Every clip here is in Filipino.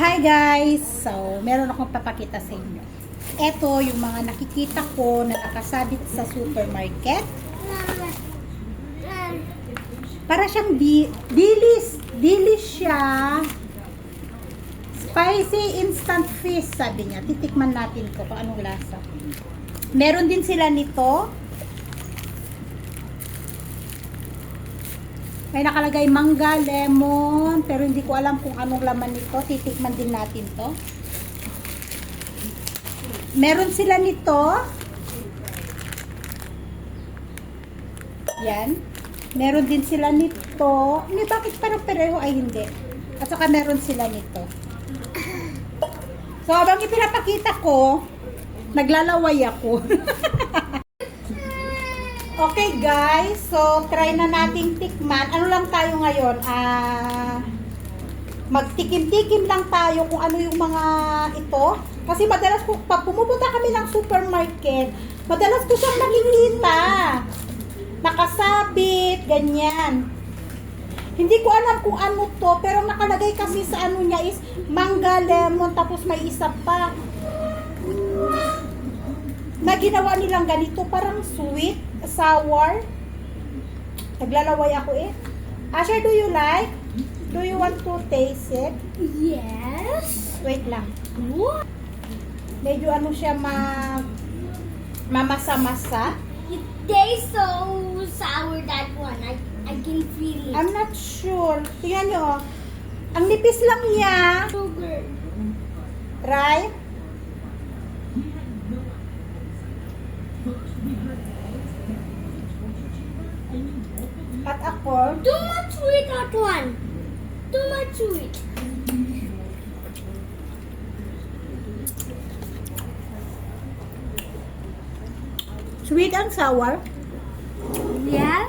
Hi guys! So, meron akong papakita sa inyo. Ito yung mga nakikita ko na nakasabit sa supermarket. Para siyang di dilis. Dilis siya. Spicy instant fish, sabi niya. Titikman natin ko kung anong lasa. Meron din sila nito. May nakalagay mangga, lemon, pero hindi ko alam kung anong laman nito. Titikman din natin to. Meron sila nito. Yan. Meron din sila nito. Hindi, bakit parang pareho ay hindi? At saka meron sila nito. So, habang ipinapakita ko, naglalaway ako. Okay guys, so try na nating tikman. Ano lang tayo ngayon? Ah, magtikim-tikim lang tayo kung ano yung mga ito. Kasi madalas ko, pag pumupunta kami ng supermarket, madalas ko siyang nakikita. Nakasabit, ganyan. Hindi ko alam kung ano to, pero nakalagay kasi sa ano niya is mangga, lemon, tapos may isa pa ginawa nilang ganito, parang sweet, sour. Naglalaway ako eh. Asher, do you like? Do you want to taste it? Yes. Wait lang. What? Medyo ano siya ma mamasa-masa. It tastes so sour that one. I I can feel it. I'm not sure. Tingnan nyo oh. Ang nipis lang niya. sugar. Right? At ako, Too much sweet that one. Too much sweet. sweet and sour. Yeah.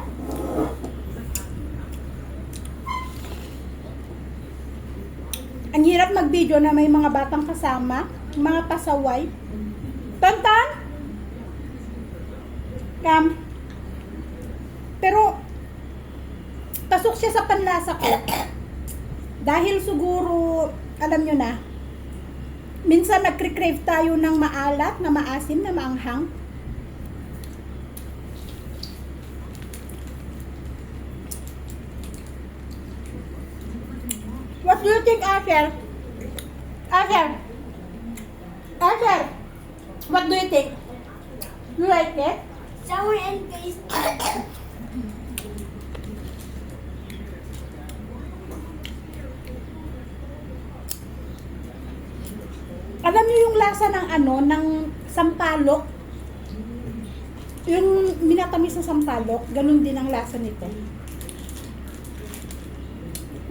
Ang hirap mag-video na may mga batang kasama, mga pasaway. Tantan! Kam. Pero, pasok siya sa panlasa ko. Dahil siguro, alam nyo na, minsan nagkri-crave tayo ng maalat, na maasim, na maanghang. What do you think, Asher? Asher? Asher? What do you think? You like it? Sour and tasty. Alam niyo yung lasa ng ano, ng sampalok? Yung minatamis na sampalok, ganun din ang lasa nito.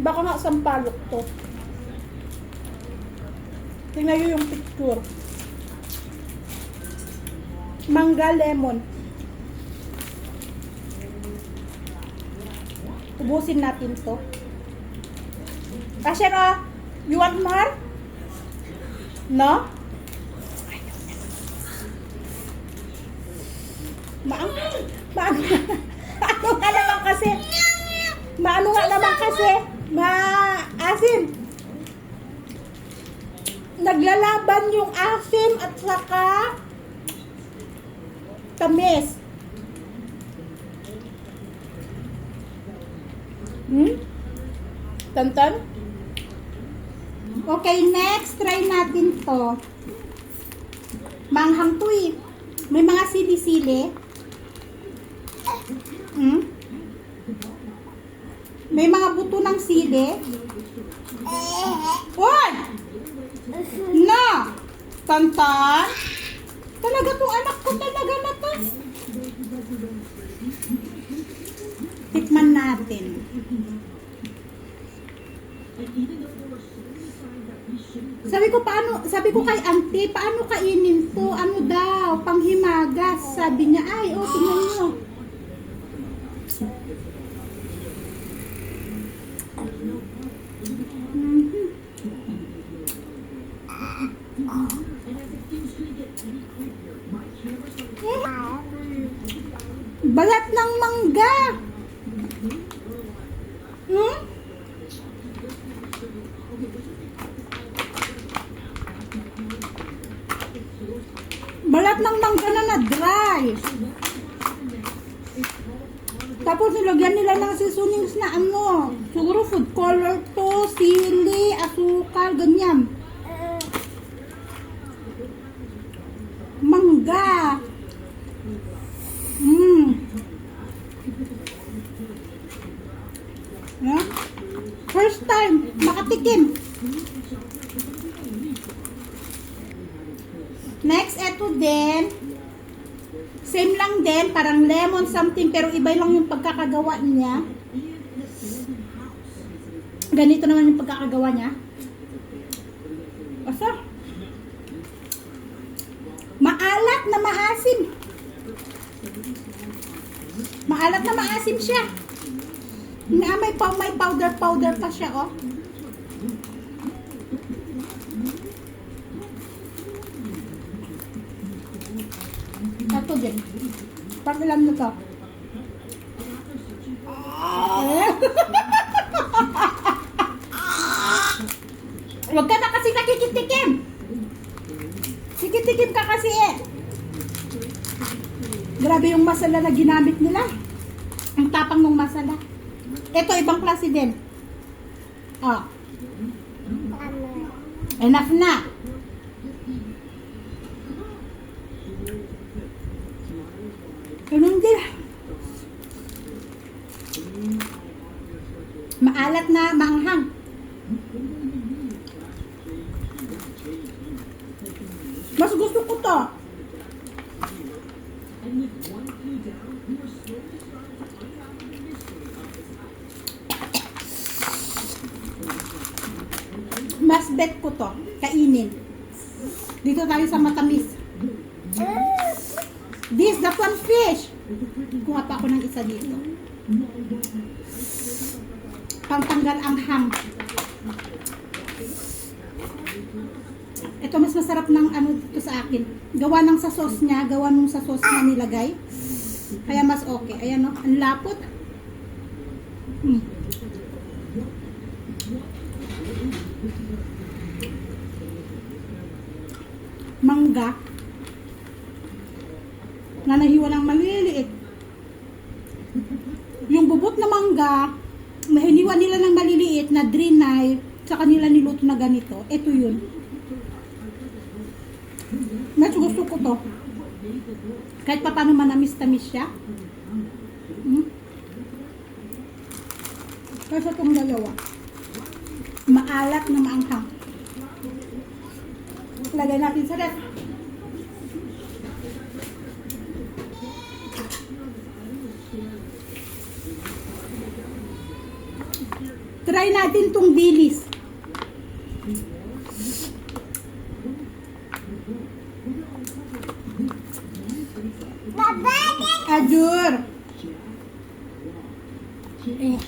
Baka nga sampalok to. Tingnan niyo yung picture. Mangga lemon. Ubusin natin to. Asher, ah, you want more? No? Maang, maang, maano nga naman kasi, maano nga naman kasi, maasim. Naglalaban yung asim at saka tamis. Hmm? Tantan? Okay, next, try natin to. Manghang to. May mga sili-sili. Hmm? May mga buto ng sili. Hoy! Na! Tantan? Talaga tong anak ko talaga na to. Tikman natin. Sabi ko paano, sabi ko kay auntie, paano kainin to? Ano daw, panghimagas. Sabi niya, ay, oh, tingnan. Mhm. Balat ng mangga. Hmm? Ng mangga na na-dry. Tapos nilagyan nila ng seasonings na ano, siguro food color to, sili, asukal, ganyan. Mangga. Mmm. Yeah? First time, makatikim. Next, eto din. Same lang din, parang lemon something, pero iba lang yung pagkakagawa niya. Ganito naman yung pagkakagawa niya. Asa? Maalat na maasim. Maalat na maasim siya. Na may, may powder powder pa siya, oh. Ito din. Pag ilan mo to? Huwag ka na kasi nakikitikim. Sikitikim ka kasi eh. Grabe yung masala na ginamit nila. Ang tapang ng masala. Ito, ibang klase din. Oh, enough na. Ganun din. Maalat na maanghang. Mas gusto ko to. Mas bet ko to. Kainin. Dito tayo sa matamis. This, that one fish. Kuha pa ako ng isa dito. Pangtanggal ang hang. Ito mas masarap ng ano dito sa akin. Gawa ng sa sauce niya, gawa nung sa sauce na nilagay. Kaya mas okay. Ayan no, ang lapot. Hmm. Mangga na nahiwa ng maliliit. Yung bubot na mangga, na hiniwa nila ng maliliit na drenay sa kanila niluto na ganito. Ito yun. Mas gusto ko to. Kahit pa paano manamis-tamis siya. Hmm? Kasi itong dalawa. Maalat na maanghang. Lagay natin sa ref. Try natin tong bilis. Ajur. Eh.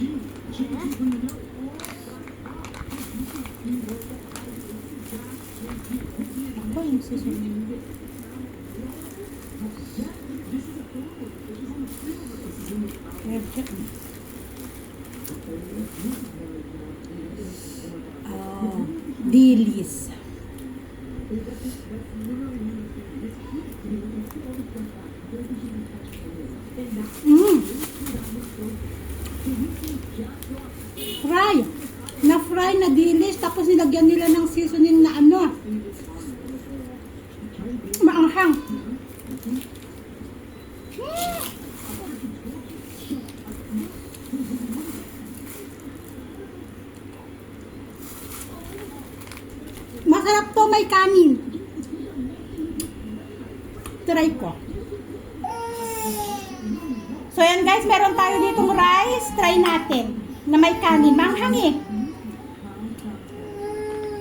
Ako yung susunod. Perfect. Oh, dilis. Mm. Fry. Na fry na dilis tapos nilagyan nila ng seasoning na ano. Maanghang. Masarap to may kanin. Try ko. So yan guys, meron tayo ditong rice. Try natin. Na may kanin. Manghang eh.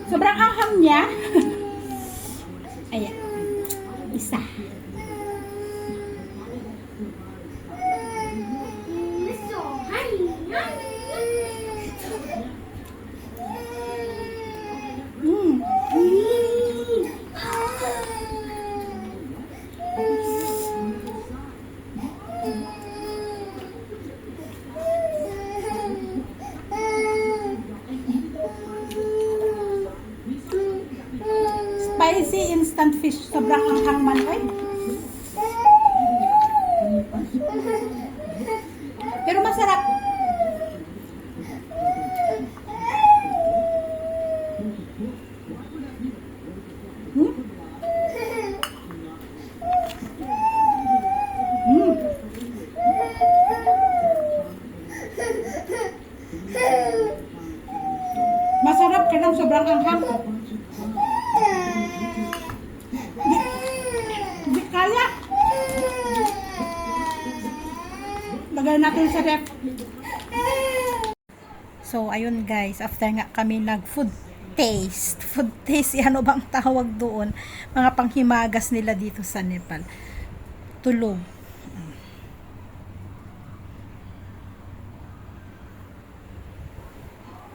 Sobrang anghang niya. spicy instant fish. Sobrang anghang man. Ay. Pero masarap. Hmm? Hmm? Masarap ka ng sobrang anghang. Natin sa ref. So, ayun guys, after nga kami nag-food taste, food taste, ano bang tawag doon? Mga panghimagas nila dito sa Nepal. Tulog.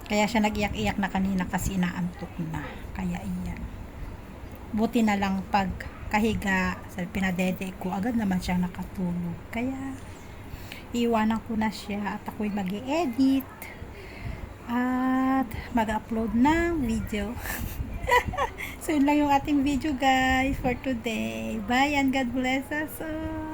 Kaya siya nag-iyak-iyak na kanina kasi inaantok na. Kaya iyan. Buti na lang pag kahiga sa pinadede ko, agad naman siya nakatulog. Kaya, iwanan ko na siya at ako'y mag edit at mag-upload ng video. so, yun lang yung ating video guys for today. Bye and God bless us all.